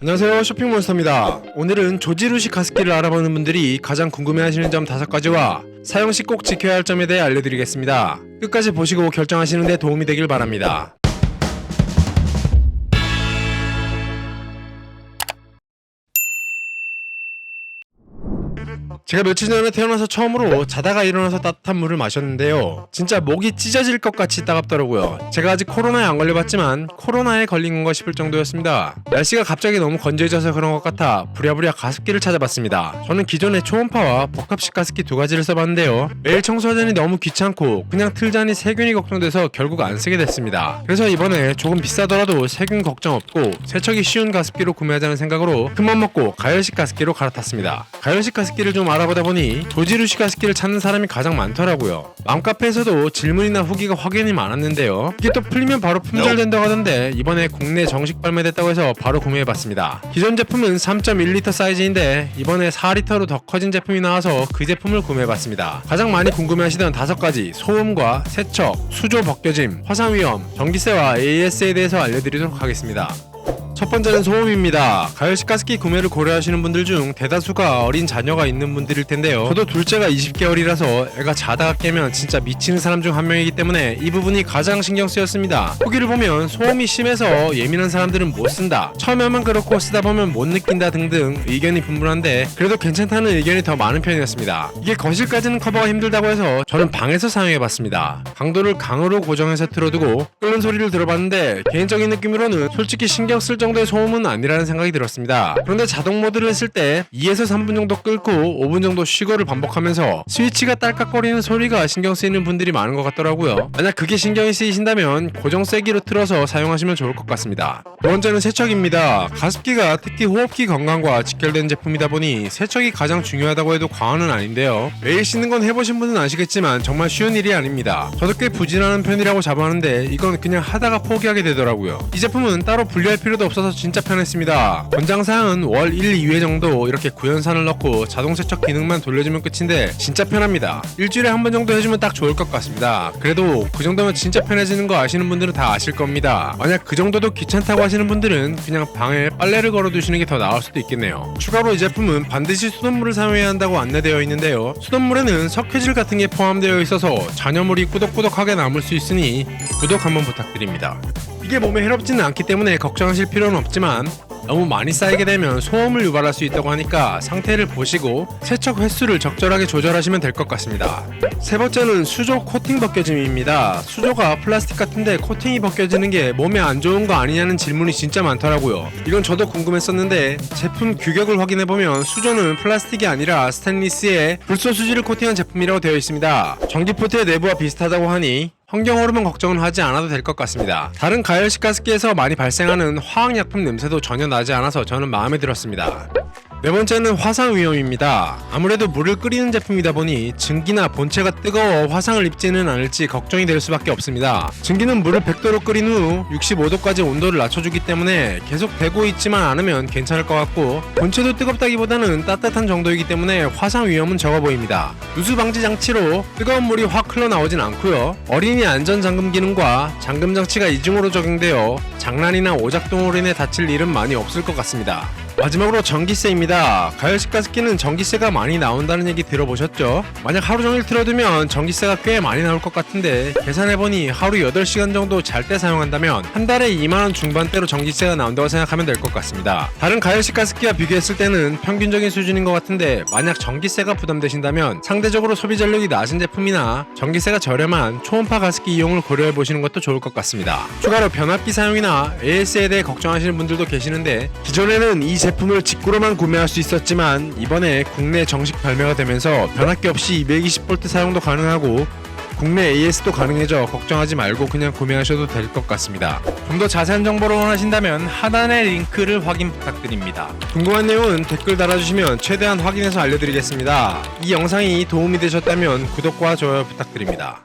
안녕하세요. 쇼핑몬스터입니다. 오늘은 조지루식 가습기를 알아보는 분들이 가장 궁금해하시는 점 5가지와 사용 시 꼭 지켜야 할 점에 대해 알려드리겠습니다. 끝까지 보시고 결정하시는 데 도움이 되길 바랍니다 제가 며칠 전에 태어나서 처음으로 자다가 일어나서 따뜻한 물을 마셨는데요. 진짜 목이 찢어질 것 같이 따갑더라고요. 제가 아직 코로나에 안 걸려봤지만 코로나에 걸린 건가 싶을 정도였습니다. 날씨가 갑자기 너무 건조해져서 그런 것 같아 부랴부랴 가습기를 찾아봤습니다. 저는 기존에 초음파와 복합식 가습기 두 가지를 써봤는데요. 매일 청소하자니 너무 귀찮고 그냥 틀자니 세균이 걱정돼서 결국 안 쓰게 됐습니다. 그래서 이번에 조금 비싸더라도 세균 걱정 없고 세척이 쉬운 가습기로 구매하자는 생각으로 큰맘 먹고 가열식 가습기로 갈아탔습니다. 가열식 가습기 를 좀 알아보다 보니 조지루식 가습기를 찾는 사람이 가장 많더라고요. 맘카페에서도 질문이나 후기가 확연히 많았는데요. 이게 또 풀리면 바로 품절된다고 하던데 이번에 국내 정식 발매됐다고 해서 바로 구매해봤습니다. 기존 제품은 3.1리터 사이즈인데 이번에 4리터로 더 커진 제품이 나와서 그 제품을 구매해봤습니다. 가장 많이 궁금해하시던 다섯 가지 소음과 세척, 수조 벗겨짐, 화상 위험, 전기세와 AS에 대해서 알려드리도록 하겠습니다. 첫 번째는 소음입니다. 가열식 가습기 구매를 고려하시는 분들 중 대다수가 어린 자녀가 있는 분들일 텐데요. 저도 둘째가 20개월이라서 애가 자다가 깨면 진짜 미치는 사람 중 한 명이기 때문에 이 부분이 가장 신경 쓰였습니다. 후기를 보면 소음이 심해서 예민한 사람들은 못 쓴다. 처음에만 그렇고 쓰다 보면 못 느낀다 등등 의견이 분분한데 그래도 괜찮다는 의견이 더 많은 편이었습니다. 이게 거실까지는 커버가 힘들다고 해서 저는 방에서 사용해봤습니다. 강도를 강으로 고정해서 틀어두고 끓는 소리를 들어봤는데 개인적인 느낌으로는 솔직히 신경 쓸 정도의 소음은 아니라는 생각이 들었습니다. 그런데 자동 모드를 했을 때 2에서 3분 정도 끓고 5분 정도 쉬고를 반복하면서 스위치가 딸깍거리는 소리가 신경 쓰이는 분들이 많은 것 같더라고요. 만약 그게 신경이 쓰이신다면 고정 세기로 틀어서 사용하시면 좋을 것 같습니다. 두 번째는 세척입니다. 가습기가 특히 호흡기 건강과 직결된 제품이다 보니 세척이 가장 중요하다고 해도 과언은 아닌데요. 매일 씻는 건 해보신 분은 아시겠지만 정말 쉬운 일이 아닙니다. 저도 꽤 부진하는 편이라고 잡았는데 이건 그냥 하다가 포기하게 되더라고요. 이 제품은 따로 분리할 필요도 없어 서 진짜 편했습니다. 권장사항은 월 1, 2회 정도 이렇게 구연산을 넣고 자동 세척 기능만 돌려주면 끝인데 진짜 편합니다. 일주일에 한 번 정도 해주면 딱 좋을 것 같습니다. 그래도 그 정도면 진짜 편해지는 거 아시는 분들은 다 아실 겁니다. 만약 그 정도도 귀찮다고 하시는 분들은 그냥 방에 빨래를 걸어두시는 게 더 나을 수도 있겠네요. 추가로 이 제품은 반드시 수돗물을 사용해야 한다고 안내되어 있는데요. 수돗물에는 석회질 같은 게 포함되어 있어서 잔여물이 꾸덕꾸덕하게 남을 수 있으니 구독 한번 부탁드립니다. 이게 몸에 해롭지는 않기 때문에 걱정하실 필요는 없지만 너무 많이 쌓이게 되면 소음을 유발할 수 있다고 하니까 상태를 보시고 세척 횟수를 적절하게 조절하시면 될 것 같습니다. 세 번째는 수조 코팅 벗겨짐입니다. 수조가 플라스틱 같은데 코팅이 벗겨지는 게 몸에 안 좋은 거 아니냐는 질문이 진짜 많더라고요. 이건 저도 궁금했었는데 제품 규격을 확인해보면 수조는 플라스틱이 아니라 스테인리스에 불소 수지를 코팅한 제품이라고 되어 있습니다. 전기포트의 내부와 비슷하다고 하니 환경 호르몬 걱정은 하지 않아도 될 것 같습니다. 다른 가열식 가습기에서 많이 발생하는 화학약품 냄새도 전혀 나지 않아서 저는 마음에 들었습니다. 네 번째는 화상 위험입니다. 아무래도 물을 끓이는 제품이다 보니 증기나 본체가 뜨거워 화상을 입지는 않을지 걱정이 될 수밖에 없습니다. 증기는 물을 100도로 끓인 후 65도까지 온도를 낮춰주기 때문에 계속 되고 있지만 않으면 괜찮을 것 같고 본체도 뜨겁다기보다는 따뜻한 정도이기 때문에 화상 위험은 적어 보입니다. 누수 방지 장치로 뜨거운 물이 확 흘러나오진 않고요. 어린이 안전 잠금 기능과 잠금 장치가 이중으로 적용되어 장난이나 오작동으로 인해 다칠 일은 많이 없을 것 같습니다. 마지막으로 전기세입니다. 가열식 가습기는 전기세가 많이 나온다는 얘기 들어보셨죠? 만약 하루 종일 틀어두면 전기세가 꽤 많이 나올 것 같은데 계산해보니 하루 8시간 정도 잘 때 사용한다면 한 달에 2만원 중반대로 전기세가 나온다고 생각하면 될 것 같습니다. 다른 가열식 가습기와 비교했을 때는 평균적인 수준인 것 같은데 만약 전기세가 부담되신다면 상대적으로 소비 전력이 낮은 제품이나 전기세가 저렴한 초음파 가습기 이용을 고려해 보시는 것도 좋을 것 같습니다. 추가로 변압기 사용이나 AS에 대해 걱정하시는 분들도 계시는데 기존에는 이 제품을 직구로만 구매할 수 있었지만 이번에 국내 정식 발매가 되면서 변압기 없이 220V 사용도 가능하고 국내 AS도 가능해져 걱정하지 말고 그냥 구매하셔도 될 것 같습니다. 좀 더 자세한 정보를 원하신다면 하단의 링크를 확인 부탁드립니다. 궁금한 내용은 댓글 달아주시면 최대한 확인해서 알려드리겠습니다. 이 영상이 도움이 되셨다면 구독과 좋아요 부탁드립니다.